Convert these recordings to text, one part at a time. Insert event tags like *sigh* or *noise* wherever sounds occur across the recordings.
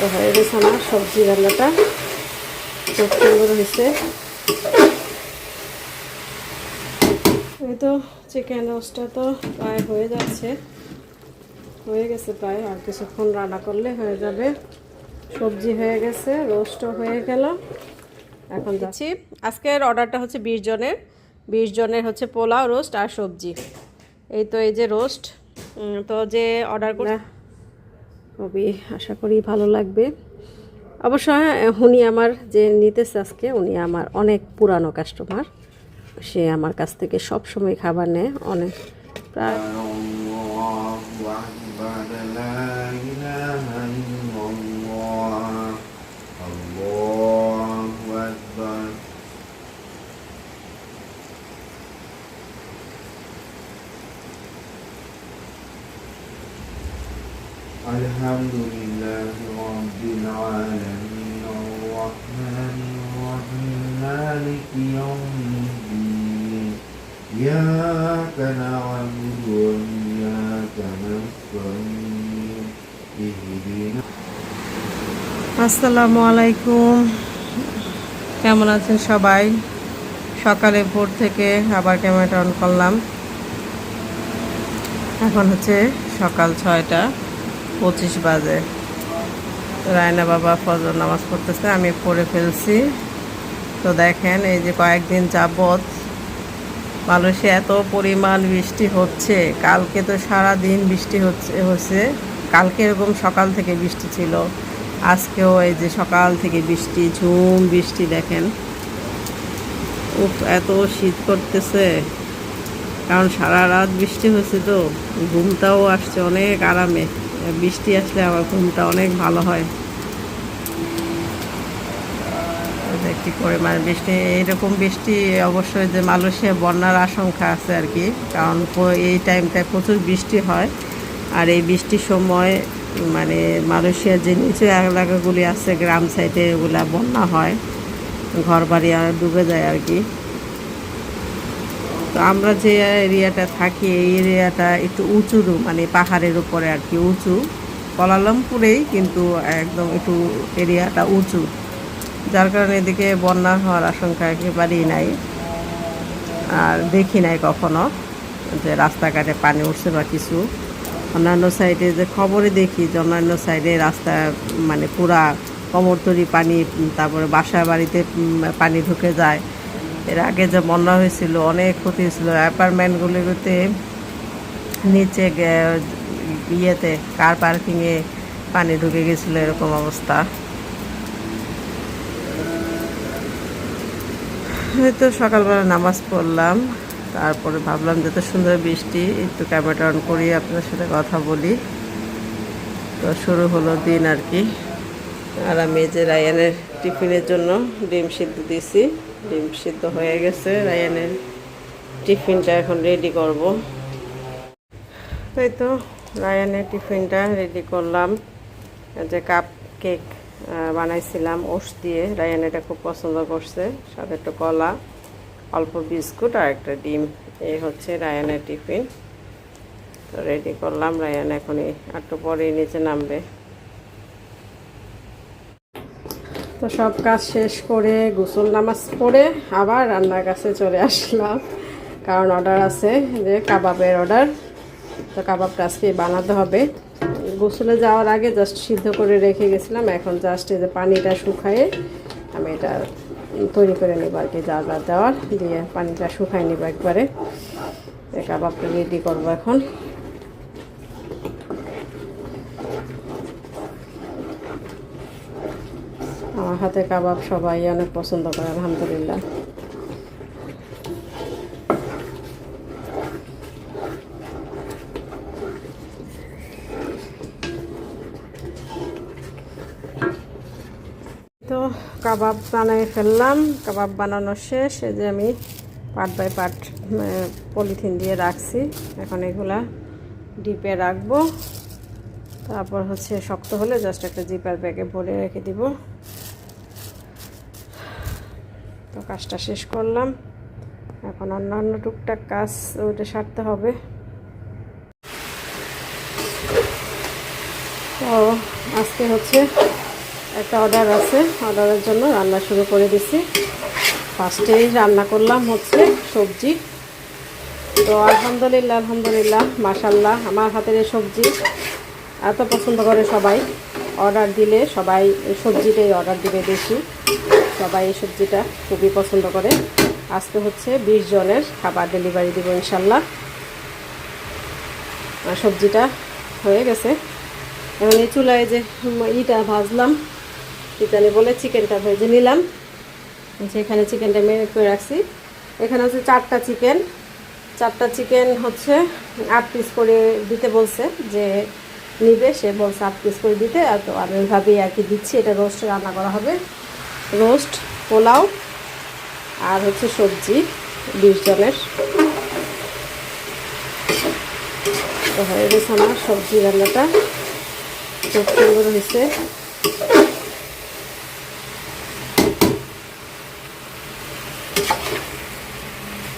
তো হয়ে গেছে আমার সবজি রান্নাটা খুব সুন্দর হয়েছে। এই তো চিকেন রোস্টটা তো প্রায় হয়ে যাচ্ছে। হয়ে গেছে প্রায় আর কিছুক্ষণ রান্না করলে হয়ে যাবে। সবজি হয়ে গেছে রোস্টও হয়ে গেল। এখন যাচ্ছি আজকের অর্ডারটা হচ্ছে বিশ জনের। বিশ জনের হচ্ছে পোলাও রোস্ট আর সবজি। এই তো এই যে রোস্ট তো যে অর্ডার করে খুবই আশা করি ভালো লাগবে। অবশ্য হ্যাঁ, উনি আমার যে নিতেছে আজকে উনি আমার অনেক পুরানো কাস্টমার সে আমার কাছ থেকে সব সময় খাবার নেয় অনেক। প্রায় الحمد لله رب العالمين الرحمن الرحيم مالك يوم الدين إياك نعبد وإياك نستعين اهدنا আসসালামু আলাইকুম কেমন আছেন সবাই সকালে ভোর থেকে আবার ক্যামেরাটা অন করলাম এখন হচ্ছে সকাল ছয়টা পঁচিশ বাজে। রায়না বাবা ফজর নামাজ পড়তেছে, আমি পড়ে ফেলছি। তো দেখেন, এই যে কয়েকদিন যাবৎ মালয়েশিয়া এত পরিমাণ বৃষ্টি হচ্ছে। কালকে তো সারা দিন বৃষ্টি হচ্ছে হচ্ছে। কালকে এরকম সকাল থেকে বৃষ্টি ছিল। আজকেও এই যে সকাল থেকে বৃষ্টি, ঝুম বৃষ্টি দেখেন। উফ, এত শীত করতেছে। কারণ সারা রাত বৃষ্টি হয়েছে তো, ঘুমটাও আসছে অনেক আরামে। বৃষ্টি আসলে আমার ঘুমটা অনেক ভালো হয়। একটি করে মানে বৃষ্টি এইরকম বৃষ্টি অবশ্যই যে মালয়েশিয়া বন্যার আশঙ্কা আছে আর কি, কারণ এই টাইমটায় প্রচুর বৃষ্টি হয়। আর এই বৃষ্টির সময় মানে মালয়েশিয়ার যে নিচু এলাকাগুলি আছে, গ্রাম সাইডে ওগুলা বন্যা হয় ঘর বাড়ি আর ডুবে যায় আর কি। তো আমরা যে এরিয়াটা থাকি, এই এরিয়াটা একটু উঁচু মানে পাহাড়ের উপরে আর কি উঁচু। কলালামপুরেই কিন্তু একদম একটু এরিয়াটা উঁচু। যার কারণে এদিকে বন্যা হওয়ার আশঙ্কা একেবারেই নাই। আর দেখি নাই কখনো যে রাস্তাঘাটে পানি উঠছে বা কিছু। অন্যান্য সাইডে যে খবরে দেখি যে অন্যান্য সাইডে রাস্তা মানে পুরা কমরতরি পানি তারপরে বাসা বাড়িতে পানি ঢুকে যায়। এর আগে যে বন্যা হয়েছিল, অনেক ক্ষতি হয়েছিল। অ্যাপার্টমেন্টগুলিতে নিচে ইয়েতে কার পার্কিংয়ে পানি ঢুকে গেছিল, এরকম অবস্থা। তো সকালবেলা নামাজ পড়লাম, তারপরে ভাবলাম যে এত সুন্দর বৃষ্টি, একটু ক্যামেরা অন করি, আপনার সাথে কথা বলি। তো শুরু হলো দিন আর কি। আর আমি যে রায়ানের টিফিনের জন্য ডিম সিদ্ধ দিয়েছি। ডিম সিদ্ধ হয়ে গেছে, রায়ানের টিফিনটা এখন রেডি করব। এই তো, রায়ানের টিফিনটা রেডি করলাম। যে কাপ কেক বানাইছিলাম ওষ দিয়ে। রায়ান এটা খুব পছন্দ করছে, সাথে একটু কলা, অল্প বিস্কুট আর একটা ডিম। এই হচ্ছে রায়ানের টিফিন। তো রেডি করলাম, রায়ান এখনই একটু পরেই নিচে নামবে। তো সব কাজ শেষ করে গোসল নামাজ পড়ে আবার রান্নার কাছে চলে আসলাম। কারণ অর্ডার আছে যে কাবাবের অর্ডার তো কাবাবটা আজকে বানাতে হবে। গোসলে যাওয়ার আগে জাস্ট সিদ্ধ করে রেখে গেছিলাম। এখন জাস্ট এই যে পানিটা শুকায়ে আমি এটা তৈরি করে নেব আর কি, যা যা দেওয়ার দিয়ে পানিটা শুকাই নেব একবারে। কাবাবটা রেডি করব এখন। আমার হাতে কাবাব সবাই অনেক পছন্দ করে, আলহামদুলিল্লাহ। তো কাবাব বানিয়ে ফেললাম, কাবাব বানানো শেষ, এই যে আমি পার্ট বাই পার্ট পলিথিন দিয়ে রাখছি। এখন এগুলা ডিপে রাখব। তারপর হচ্ছে শক্ত হলে জাস্ট একটা জিপার ব্যাগে ভরে রেখে দিব। তো কাজটা শেষ করলাম। এখন অন্যান্য টুকটাক কাজ ওইটা সারতে হবে। তো আজকে হচ্ছে একটা অর্ডার আছে। অর্ডারের জন্য রান্না শুরু করে দিছি। ফার্স্টেই রান্না করলাম হচ্ছে সবজি। তো আলহামদুলিল্লাহ আলহামদুলিল্লাহ মাশাল্লাহ আমার হাতের এই সবজি। এত পছন্দ করে সবাই। অর্ডার দিলে সবাই সবজিটাই অর্ডার দিবে বেশি। সবাই এই সবজিটা খুবই পছন্দ করে। আজকে হচ্ছে বিশ জনের খাবার ডেলিভারি দেবো ইনশাল্লাহ সবজিটা হয়ে গেছে। এখন এই চুলায় যে ইটা ভাজলাম চিকেনে বলে চিকেনটা ভেজে নিলাম। সেখানে চিকেনটা মেরিনেট করে রাখছি। এখানে হচ্ছে চারটা চিকেন। চারটা চিকেন হচ্ছে আট পিস করে দিতে বলছে যে নিবে, সে বলছে আট পিস করে দিতে। আর তো আমি ওইভাবেই আর কি দিচ্ছি, এটা রোস্ট রান্না করা হবে। রোস্ট, পোলাও আর হচ্ছে সবজি, বিশ জনের। তো হয়ে গেছে আমার সবজি রান্নাটা। খুব সুন্দর হয়েছে।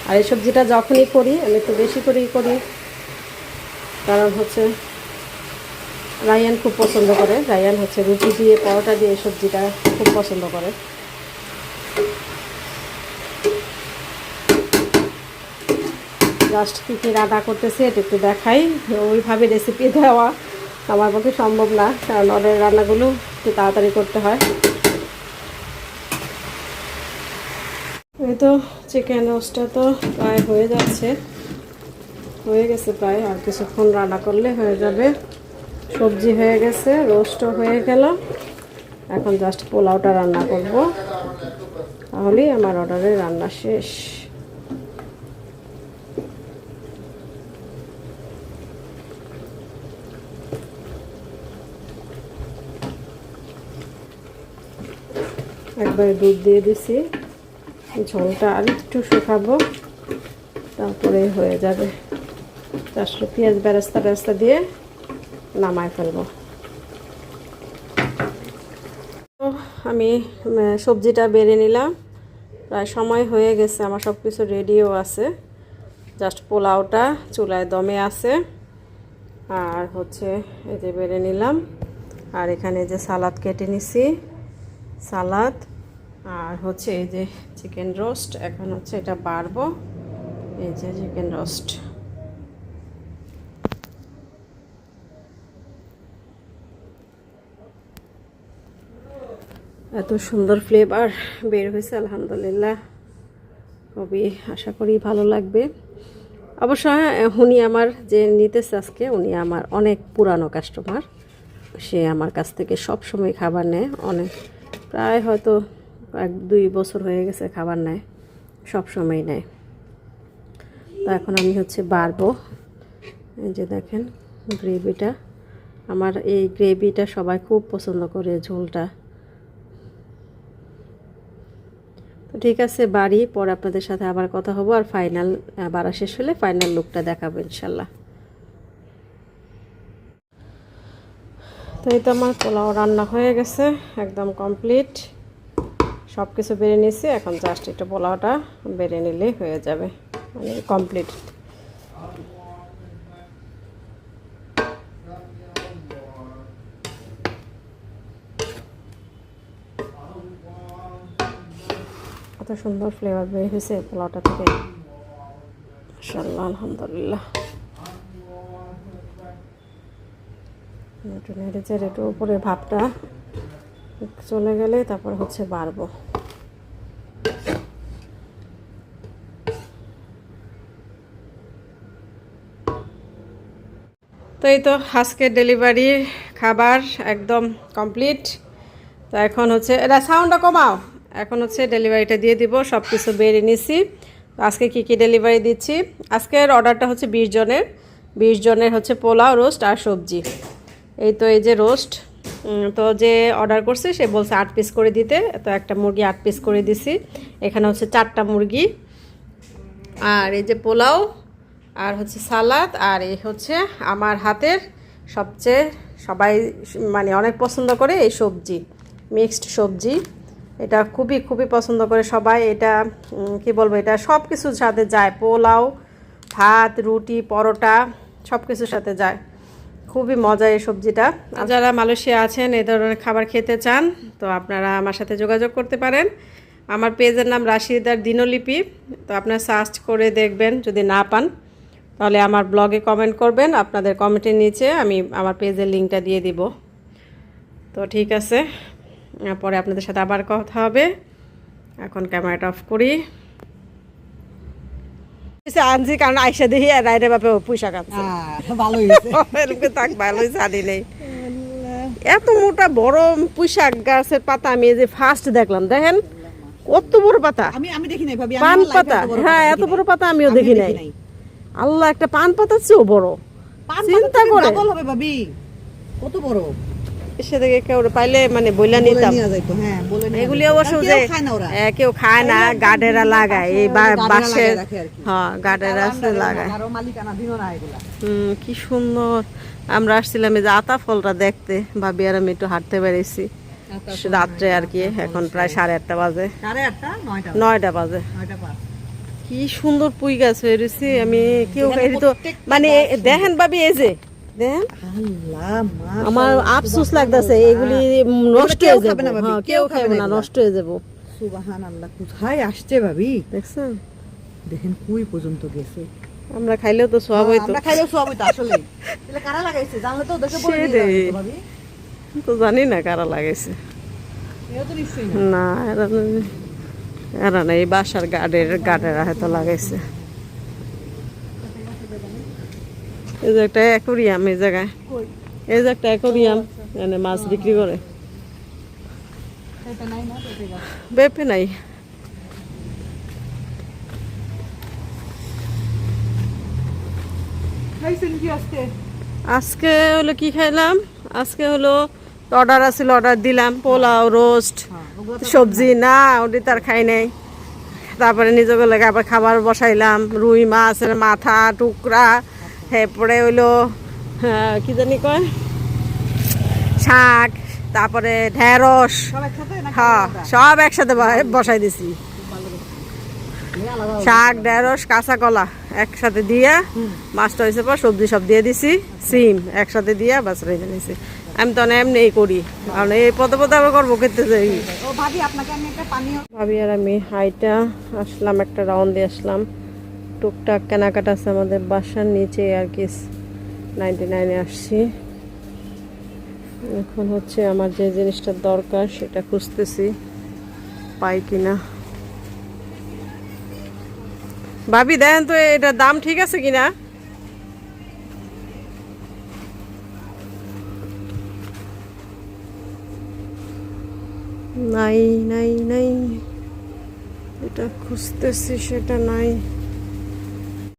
আর এই সবজিটা যখনই করি, আমি একটু বেশি করেই করি। কারণ হচ্ছে রায়ান খুব পছন্দ করে। রায়ান হচ্ছে রুটি দিয়ে, পরোটা দিয়ে সবজিটা খুব পছন্দ করে। জাস্ট কী কী রান্না করতেছে এটা একটু দেখাই। ওইভাবে রেসিপি দেওয়া আমার পক্ষে সম্ভব না, কারণ ওদের রান্নাগুলো একটু তাড়াতাড়ি করতে হয়। এই তো চিকেন রোস্টটা তো প্রায় হয়ে যাচ্ছে। হয়ে গেছে প্রায়, আর কিছুক্ষণ রান্না করলে হয়ে যাবে। সবজি হয়ে গেছে, রোস্টও হয়ে গেল। এখন জাস্ট পোলাওটা রান্না করব। তাহলেই আমার অর্ডারের রান্না শেষ। একবারে দুধ দিয়ে দিছি। ঝোলটা আর একটু শুকাবো, তারপরে হয়ে যাবে। চারশো পেঁয়াজ বেরেস্তা বেরেস্তা দিয়ে। নামায় ফেলব। আমি সবজিটা বেড়ে নিলাম। প্রায় সময় হয়ে গেছে, আমার সব কিছু রেডিও আছে। জাস্ট পোলাওটা চুলায় দমে আছে। আর হচ্ছে এই যে বেড়ে নিলাম। আর এখানে যে সালাদ কেটে নিছি, সালাদ। আর হচ্ছে এই যে চিকেন রোস্ট, এখন হচ্ছে এটা বাড়বো। এই যে চিকেন রোস্ট। এত সুন্দর ফ্লেভার বের হয়েছে আলহামদুলিল্লাহ। খুবই আশা করি ভালো লাগবে। অবশ্য হ্যাঁ, উনি আমার যে নিতেছে আজকে উনি আমার অনেক পুরানো কাস্টমার সে আমার কাছ থেকে সব সময় খাবার নেয়। অনেক প্রায় হয়তো এক দুই বছর হয়ে গেছে খাবার নেয় সব সময় নেয়। তো এখন আমি হচ্ছে বাড়বো। এই যে দেখেন গ্রেভিটা আমার এই গ্রেভিটা সবাই খুব পছন্দ করে ঝোলটা। তো ঠিক আছে, বাড়ি, পরে আপনাদের সাথে আবার কথা হব। আর ফাইনাল বাড়া শেষ হলে ফাইনাল লুকটা দেখাবো ইনশাল্লাহ। তো এই তো আমার পোলাও রান্না হয়ে গেছে, একদম কমপ্লিট সব কিছু বেড়ে নিয়েছি, এখন জাস্ট একটু পোলাওটা বেড়ে নিলেই হয়ে যাবে মানে কমপ্লিট কত সুন্দর ফ্লেভার বের হয়েছে পোলাওটা থেকে। আলহামদুলিল্লাহ। একটু নেড়ে একটু উপরে ভাবটা। চলে গেলে তারপর হচ্ছে বাড়বো। তো এই তো আজকে ডেলিভারি খাবার একদম কমপ্লিট তো এখন হচ্ছে, এটা সাউন্ডটা কমাও। এখন হচ্ছে ডেলিভারিটা দিয়ে দিব সব কিছু বেরিয়ে নিছি। আজকে কি কি ডেলিভারি দিচ্ছি? আজকের অর্ডারটা হচ্ছে বিশ জনের। বিশ জনের হচ্ছে পোলাও রোস্ট আর সবজি। এই তো এই যে রোস্ট তো যে অর্ডার করছে, সে বলছে আট পিস করে দিতে। তো একটা মুরগি আট পিস করে দিছি। এখানে হচ্ছে চারটা মুরগি। আর এই যে পোলাও, আর হচ্ছে সালাদ, আর এই হচ্ছে আমার হাতের সবচেয়ে সবাই মানে অনেক পছন্দ করে এই সবজি মিক্সড সবজি। এটা খুবই খুবই পছন্দ করে সবাই। এটা কি বলব এটা? সব কিছুর সাথে যায়। পোলাও, ভাত, রুটি, পরোটা সব কিছুর সাথে যায়। খুবই মজা এই সবজিটা। যারা মালয়েশিয়া আছেন, এই ধরনের খাবার খেতে চান, তো আপনারা আমার সাথে যোগাযোগ করতে পারেন। আমার পেজের নাম রাশিদার দিনলিপি। তো আপনারা সার্চ করে দেখবেন, যদি না পান, তাহলে আমার ব্লগে কমেন্ট করবেন। আপনাদের কমেন্টের নিচে আমি আমার পেজের লিঙ্কটা দিয়ে দিব। তো ঠিক আছে। পরে আপনাদের সাথে আবার কথা হবে। এখন ক্যামেরাটা অফ করি। আনছি কারণ আইসা দেখি রাইডে বাপে পয়সা কাটছে *laughs* ভালো হয়েছে। থাক ভালোই জানি নেই। এত মোটা বড় পুঁইশাক গাছের পাতা আমি যে ফার্স্ট দেখলাম দেখেন? কত বড় পাতা। আমি আমি দেখি নাই ভাবি পান পাতা। হ্যাঁ এত বড় পাতা আমিও দেখি নাই। আল্লাহ একটা পান পাতা চেয়েও বড়। চিন্তা করে। হবে ভাবি। কত বড়? সে থেকে কেউ পাইলে মানে বইলা নিতাম। হ্যাঁ এগুলি অবশ্য যে কেউ খায় না গার্ডেরা লাগায় এই বাঁশের। হ্যাঁ গার্ডেরা লাগায়। হুম কি সুন্দর। আমরা আসছিলাম এই যে আতা ফলটা দেখতে ভাবি আর আমি একটু হাঁটতে বেরিয়েছি। রাত্রে আর কি এখন প্রায় সাড়ে আটটা বাজে। নয়টা নয়টা বাজে। কি সুন্দর পুই গাছ হয়েছে আমি কেউ তো মানে দেখেন ভাবি এই যে আমার আফসোস লাগতেছে এগুলি নষ্ট হয়ে যাবে। না হ্যাঁ, কেউ খাবে না নষ্ট হয়ে যাব। সুবাহান আল্লাহ কোথায় আসছে ভাবি? দেখছেন? দেখেন কুই পর্যন্ত গেছে। আমরা খাইলেও তো সব হইতো। আমরা খাইলেও সব হইতো আসলে তাহলে কারা লাগাইছে? জানলে তো ওদেরকে বলে যেত, ভাবি। তো জানি না কারা লাগাইছে। না- এরা না এই বাসার গার্ডের গার্ডেরা হয়তো লাগাইছে। এই যে একটা অ্যাকোরিয়াম এই জায়গায়। এই যে একটা অ্যাকোরিয়াম এখানে মাছ বিক্রি করে। পেঁপে বেপে নাই। আজকে? হলো কি খাইলাম? আজকে হলো অর্ডার আছিল অর্ডার দিলাম পোলাও রোস্ট হ্যাঁ সবজি। না ওটি তার খাই নাই। তারপরে নিজেকে লাগে আবার খাবার বসাইলাম রুই মাছের মাথা টুকরা এরপরে হইল হ্যাঁ, কি জানি কয়? শাক তারপরে ঢেঁড়স। হ্যাঁ সব একসাথে বসাই দিছি। শাক ঢেঁড়স কাঁচা কলা একসাথে দিয়া মাছটা হয়েছে পর সবজি সব দিয়ে দিছি সিম একসাথে দিয়া বাস রেখে দিছি। আমি তো না এমনি করি কারণ এই পদে পদে আবার করব খেতে যাই। ভাবি আর আমি হাইটা আসলাম একটা রাউন্ড দিয়ে আসলাম। টুকটাক কেনাকাটা আছে আমাদের বাসার নিচে আর কি নাইনটি নাইনে আসছি। এখন হচ্ছে আমার যে জিনিসটার দরকার সেটা খুঁজতেছি, পাই কিনা। ভাবি, দেন তো এটার দাম ঠিক আছে কিনা? নাই নাই নাই। এটা খুঁজতেছি, সেটা নাই।